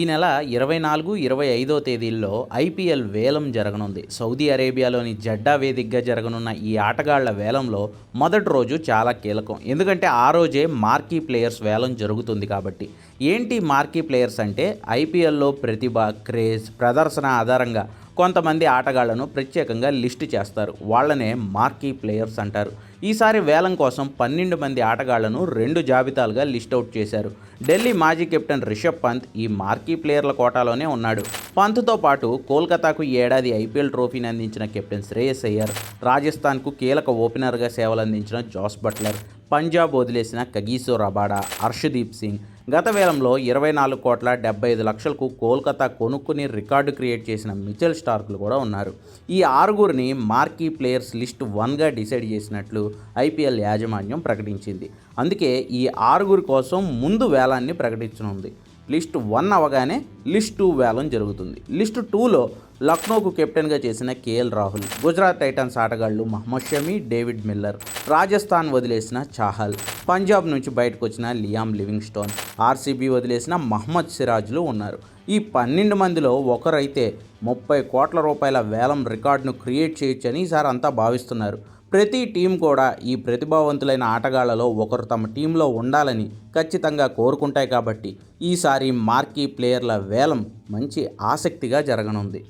ఈ నెల ఇరవై నాలుగు ఇరవై ఐదో తేదీల్లో ఐపీఎల్ వేలం జరగనుంది. సౌదీ అరేబియాలోని జడ్డా వేదికగా జరగనున్న ఈ ఆటగాళ్ళ వేలంలో మొదటి రోజు చాలా కీలకం. ఎందుకంటే ఆ రోజే మార్కీ ప్లేయర్స్ వేలం జరుగుతుంది కాబట్టి. ఏంటి మార్కీ ప్లేయర్స్ అంటే ఐపీఎల్లో ప్రతిభ క్రేజ్ ప్రదర్శన ఆధారంగా కొంతమంది ఆటగాళ్ళను ప్రత్యేకంగా లిస్టు చేస్తారు. వాళ్ళనే మార్కీ ప్లేయర్స్ అంటారు. ఈసారి వేలం కోసం పన్నెండు మంది ఆటగాళ్ళను రెండు జాబితాలుగా లిస్ట్ అవుట్ చేశారు. ఢిల్లీ మాజీ కెప్టెన్ రిషబ్ పంత్ ఈ మార్కీ ప్లేయర్ల కోటాలోనే ఉన్నాడు. పంత్తో పాటు కోల్కతాకు ఈ ఏడాది ఐపీఎల్ ట్రోఫీని అందించిన కెప్టెన్ శ్రేయస్ అయ్యర్ రాజస్థాన్కు కీలక ఓపెనర్గా సేవలందించిన జాస్ బట్లర్ పంజాబ్ వదిలేసిన కగీసో రబాడా హర్షదీప్ సింగ్. గత వేలంలో ఇరవై నాలుగు కోట్ల డెబ్బై ఐదు లక్షలకు కోల్కతా కొనుక్కుని రికార్డు క్రియేట్ చేసిన మిచెల్ స్టార్కులు కూడా ఉన్నారు. ఈ ఆరుగురిని మార్కీ ప్లేయర్స్ లిస్ట్ వన్గా డిసైడ్ చేసినట్లు ఐపీఎల్ యాజమాన్యం ప్రకటించింది. అందుకే ఈ ఆరుగురి కోసం ముందు వేలాన్ని ప్రకటించనుంది. లిస్ట్ వన్ అవగానే లిస్ట్ టూ వేలం జరుగుతుంది. లిస్ట్ టూలో లక్నోకు కెప్టెన్గా చేసిన కేఎల్ రాహుల్ గుజరాత్ టైటన్స్ ఆటగాళ్ళు మహమ్మద్ షమీ డేవిడ్ మిల్లర్ రాజస్థాన్ వదిలేసిన చాహల్ పంజాబ్ నుంచి బయటకు వచ్చిన లియామ్ లివింగ్స్టోన్ ఆర్సీబీ వదిలేసిన మహమ్మద్ సిరాజ్లు ఉన్నారు. ఈ పన్నెండు మందిలో ఒకరైతే ముప్పై కోట్ల రూపాయల వేలం రికార్డును క్రియేట్ చేయొచ్చని ఈసారి అంతా భావిస్తున్నారు. ప్రతి టీం కూడా ఈ ప్రతిభావంతులైన ఆటగాళ్ళలో ఒకరు తమ టీంలో ఉండాలని ఖచ్చితంగా కోరుకుంటాయి కాబట్టి ఈసారి మార్కీ ప్లేయర్ల వేలం మంచి ఆసక్తిగా జరగనుంది.